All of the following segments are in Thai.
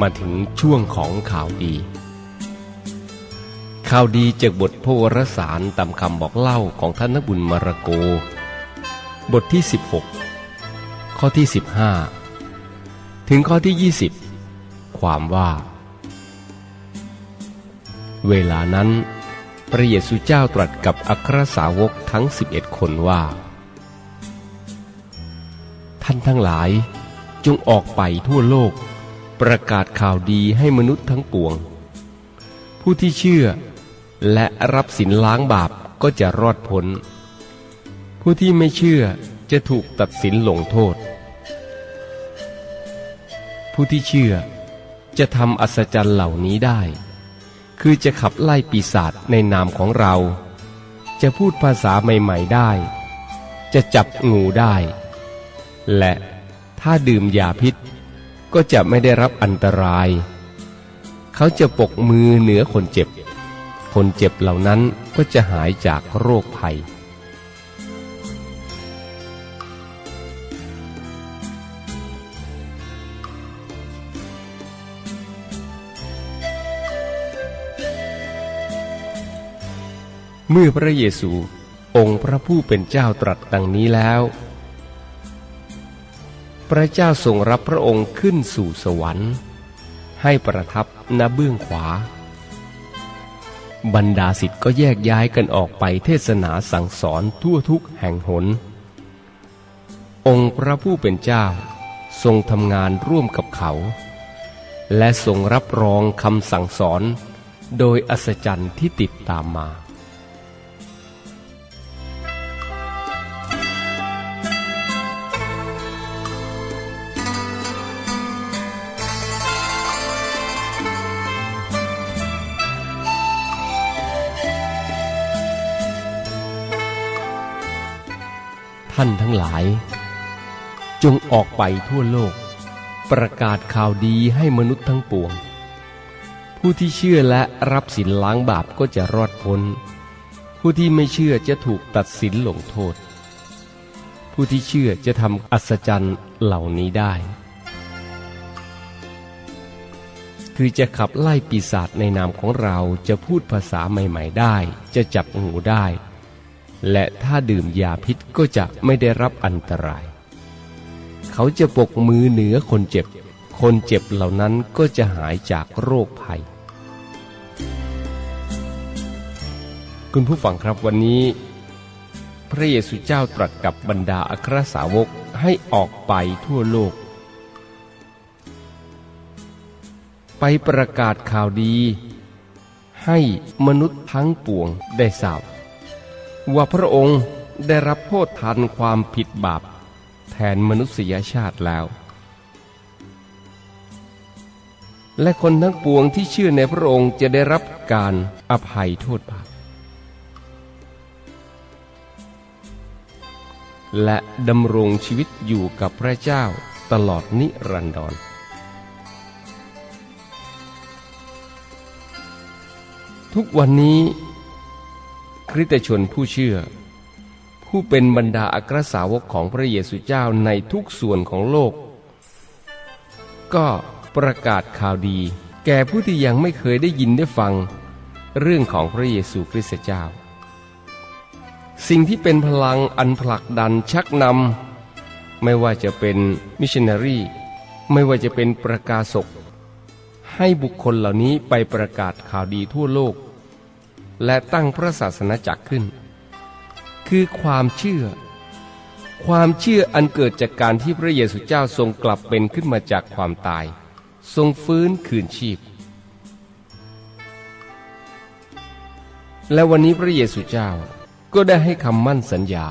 มาถึงช่วงของข่าวดี ข่าวดีจากบทพระวรสารตามคำบอกเล่าของท่านนบุญมารโก บทที่ 16 ข้อที่ 15 ถึงข้อที่ 20 ความว่า เวลานั้น พระเยซูเจ้าตรัสกับอัครสาวกทั้ง 11 คนว่า ท่านทั้งหลายจงออกไปทั่วโลก ประกาศข่าวดีให้มนุษย์ทั้งปวง ผู้ที่เชื่อและรับสินล้างบาปก็จะรอดพ้น ผู้ที่ไม่เชื่อจะถูกตัดสินลงโทษ ผู้ที่เชื่อจะทำอัศจรรย์เหล่านี้ได้ คือจะขับไล่ปีศาจในนามของเรา จะพูดภาษาใหม่ ๆได้ จะจับงูได้ และถ้าดื่มยาพิษ ก็จะไม่ได้รับอันตราย เขาจะปกมือเหนือคนเจ็บ คนเจ็บเหล่านั้นก็จะหายจากโรคภัย เมื่อพระเยซูองค์พระผู้เป็นเจ้าตรัสดังนี้แล้ว พระเจ้าทรงรับพระองค์ขึ้นสู่สวรรค์ ให้ประทับณเบื้องขวา บรรดาสิทธ์ก็แยกย้ายกันออกไปเทศนาสั่งสอนทั่วทุกแห่งหน องค์พระผู้เป็นเจ้าทรงทำงานร่วมกับเขา และทรงรับรองคำสั่งสอน โดยอัศจรรย์ที่ติดตามมา ท่านทั้งหลาย จงออกไปทั่วโลก ประกาศข่าวดีให้มนุษย์ทั้งปวง ผู้ที่เชื่อและรับสินล้างบาปก็จะรอดพ้น ผู้ที่ไม่เชื่อจะถูกตัดสินลงโทษ ผู้ที่เชื่อจะทำอัศจรรย์เหล่านี้ได้ คือจะขับไล่ปีศาจในนามของเราจะพูดภาษาใหม่ ๆ ได้ จะจับงูได้ และถ้าดื่มยาพิษก็จะไม่ได้รับอันตราย เขาจะปกมือเหนือคนเจ็บ คนเจ็บเหล่านั้นก็จะหายจากโรคภัย คุณผู้ฟังครับวันนี้ พระเยซูเจ้าตรัสกับบรรดาอัครสาวกให้ออกไปทั่วโลก ไปประกาศข่าวดี ให้มนุษย์ทั้งปวงได้ทราบ ว่าพระองค์ได้รับโทษทันความผิดบาปแทนมนุษยชาติแล้ว และคนทั้งปวงที่เชื่อในพระองค์จะได้รับการอภัยโทษบาปและดำรงชีวิตอยู่กับพระเจ้าตลอดนิรันดร ทุกวันนี้ คริสตชนผู้เชื่อ ผู้เป็นบรรดาอัครสาวกของพระเยซูเจ้าในทุกส่วนของโลก ก็ประกาศข่าวดี แก่ผู้ที่ยังไม่เคยได้ยินได้ฟัง เรื่องของพระเยซูคริสต์เจ้า สิ่งที่เป็นพลังอันผลักดันชักนำไม่ว่าจะเป็นมิชชันนารีไม่ว่าจะเป็นประกาศกให้บุคคลเหล่านี้ไปประกาศข่าวดีทั่วโลก และตั้งพระศาสนาจักรขึ้น คือความเชื่อ ความเชื่ออันเกิดจากการที่พระเยซูเจ้าทรงกลับเป็นขึ้นมาจากความตาย ทรงฟื้นคืนชีพ และวันนี้พระเยซูเจ้าก็ได้ให้คำมั่นสัญญา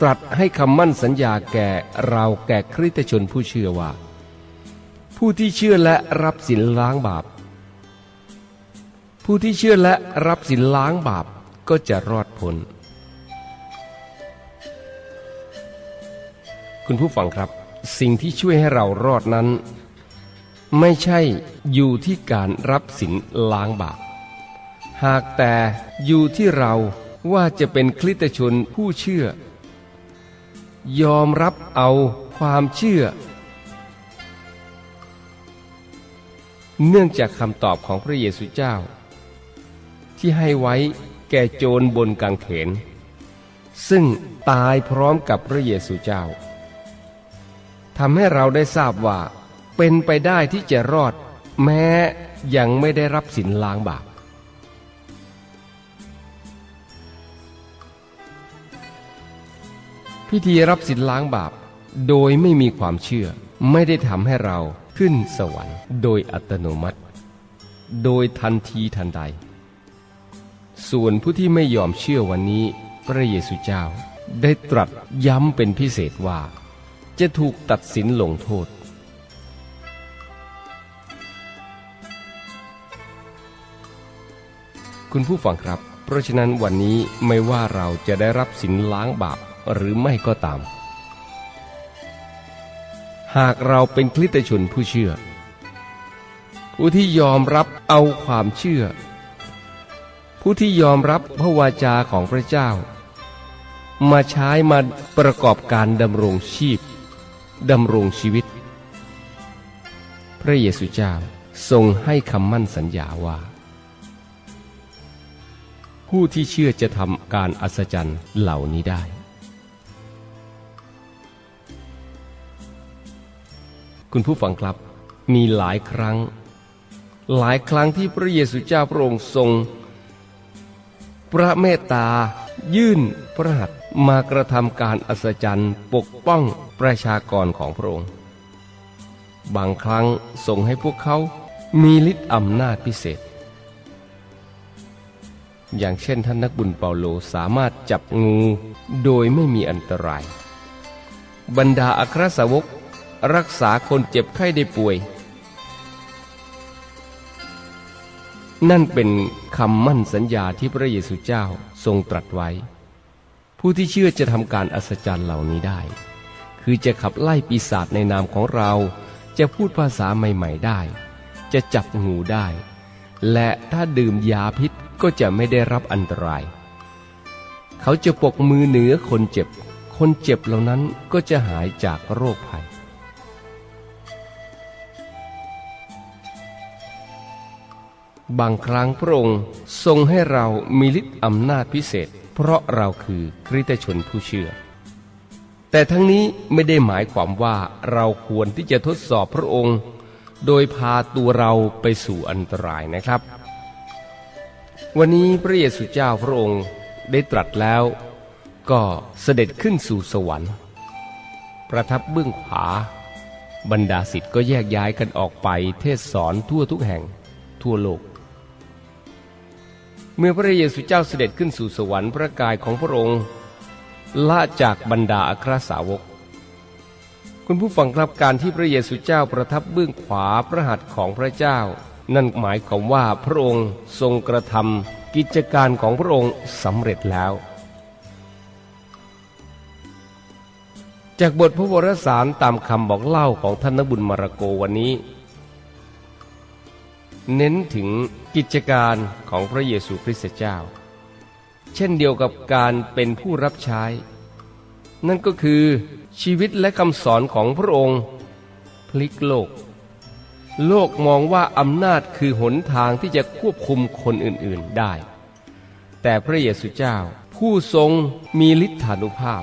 ตรัสให้คำมั่นสัญญาแก่เราแก่คริสตชนผู้เชื่อว่า ผู้ที่เชื่อและรับสินล้างบาป ผู้ที่เชื่อและรับสินล้างบาปก็จะรอดพ้น คุณผู้ฟังครับ สิ่งที่ช่วยให้เรารอดนั้น ไม่ใช่อยู่ที่การรับสินล้างบาป หากแต่อยู่ที่เราว่าจะเป็นคริสตชนผู้เชื่อ ยอมรับเอาความเชื่อ เนื่องจากคำตอบของพระเยซูเจ้า ที่ให้ไว้แก่โจรบนกางเขน ซึ่งตายพร้อมกับพระเยซูเจ้าทำให้เราได้ทราบว่า เป็นไปได้ที่จะรอด แม้ยังไม่ได้รับสินล้างบาปพิธีรับสินล้างบาปโดยไม่มีความเชื่อ ไม่ได้ทำให้เราขึ้นสวรรค์ โดยอัตโนมัติ โดยทันทีทันใด ส่วนผู้ที่ไม่ยอมเชื่อวันนี้ พระเยซูเจ้า ได้ตรัสย้ำเป็นพิเศษว่า จะถูกตัดสินลงโทษ คุณผู้ฟังครับ เพราะฉะนั้นวันนี้ไม่ว่าเราจะได้รับสินล้างบาปหรือไม่ก็ตาม หากเราเป็นคริสตชนผู้เชื่อ ผู้ที่ยอมรับเอาความเชื่อ ผู้ที่ยอมรับพระวาจาของพระเจ้า มาใช้มาประกอบการดำรงชีพดำรงชีวิต พระเยซูเจ้าทรงให้คำมั่นสัญญาว่า ผู้ที่เชื่อจะทำการอัศจรรย์เหล่านี้ได้ คุณผู้ฟังครับมีหลายครั้ง หลายครั้งที่พระเยซูเจ้าพระองค์ทรง พระเมตตา ยื่นพระหัตถ์มากระทำการอัศจรรย์ปกป้องประชากรของพระองค์ บางครั้งส่งให้พวกเขามีฤทธิ์อำนาจพิเศษ อย่างเช่นท่านนักบุญเปาโลสามารถจับงูโดยไม่มีอันตราย บรรดาอัครสาวกรักษาคนเจ็บไข้ได้ป่วย นั่นเป็นคำมั่นสัญญาที่พระเยซูเจ้าทรงตรัสไว้ ผู้ที่เชื่อจะทำการอัศจรรย์เหล่านี้ได้ คือจะขับไล่ปีศาจในนามของเรา จะพูดภาษาใหม่ ๆได้ จะจับงูได้ และถ้าดื่มยาพิษก็จะไม่ได้รับอันตราย เขาจะปกมือเหนือคนเจ็บ คนเจ็บเหล่านั้นก็จะหายจากโรคภัย บางครั้งพระองค์ทรงให้เรามีฤทธิ์อำนาจพิเศษ เพราะเราคือคริสตชนผู้เชื่อ แต่ทั้งนี้ไม่ได้หมายความว่าเราควรที่จะทดสอบพระองค์ โดยพาตัวเราไปสู่อันตรายนะครับ วันนี้พระเยซูเจ้าพระองค์ได้ตรัสแล้ว ก็เสด็จขึ้นสู่สวรรค์ ประทับเบื้องขวาบรรดาศิษย์ก็แยกย้ายกันออกไปเทศสอนทั่วทุกแห่งทั่วโลก เมื่อพระเยซูเจ้าเสด็จขึ้นสู่สวรรค์พระกายของพระองค์ละจากบรรดาอัครสาวก คุณผู้ฟังครับการที่พระเยซูเจ้าประทับเบื้องขวาพระหัตถ์ของพระเจ้า นั่นหมายความว่าพระองค์ทรงกระทำกิจการของพระองค์สำเร็จแล้ว จากบทพระวรสารตามคำบอกเล่าของท่านนบุญมารโกวันนี้ เน้นถึงกิจการของพระเยซูคริสต์เจ้า เช่นเดียวกับการเป็นผู้รับใช้ นั่นก็คือชีวิตและคำสอนของพระองค์ พลิกโลก โลกมองว่าอำนาจคือหนทางที่จะควบคุมคนอื่นๆได้ แต่พระเยซูเจ้าผู้ทรงมีฤทธานุภาพ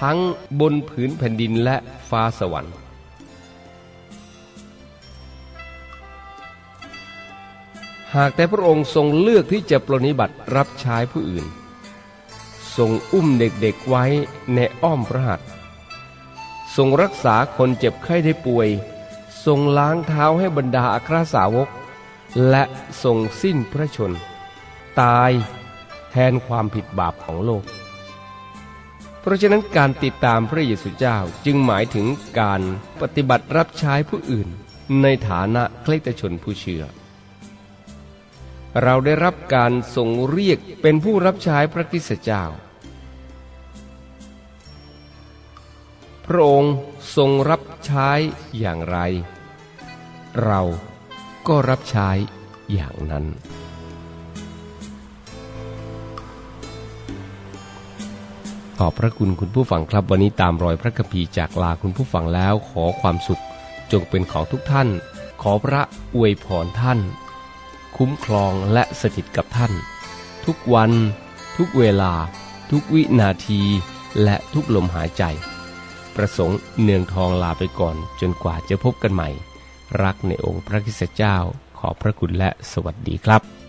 ทั้งบนผืนแผ่นดินและฟ้าสวรรค์ หากแต่พระองค์ทรงเลือกที่จะปรนิบัติรับใช้ผู้อื่น ทรงอุ้มเด็กๆไว้ในอ้อมพระหัตถ์ทรงรักษาคนเจ็บไข้ได้ป่วย ทรงล้างเท้าให้บรรดาอัครสาวก และทรงสิ้นพระชน ตายแทนความผิดบาปของโลก เพราะฉะนั้นการติดตามพระเยซูเจ้าจึงหมายถึงการปฏิบัติรับใช้ผู้อื่น ในฐานะคริสตชนผู้เชื่อ เราได้รับการทรงเรียกเป็นผู้รับใช้พระคริสตเจ้า พระองค์ทรงรับใช้อย่างไร เราก็รับใช้อย่างนั้น ขอบพระคุณคุณผู้ฟังครับวันนี้ตามรอยพระคัมภีร์จากลาคุณผู้ฟังแล้วขอความสุขจงเป็นของทุกท่าน ขอพระอวยพรท่าน คุ้มครองและสถิตกับท่าน ทุกวัน ทุกเวลา ทุกวินาที และทุกลมหายใจ ประสงค์เนืองทองลาไปก่อนจนกว่าจะพบกันใหม่ รักในองค์พระคิสเจ้าขอพระคุณและสวัสดีครับ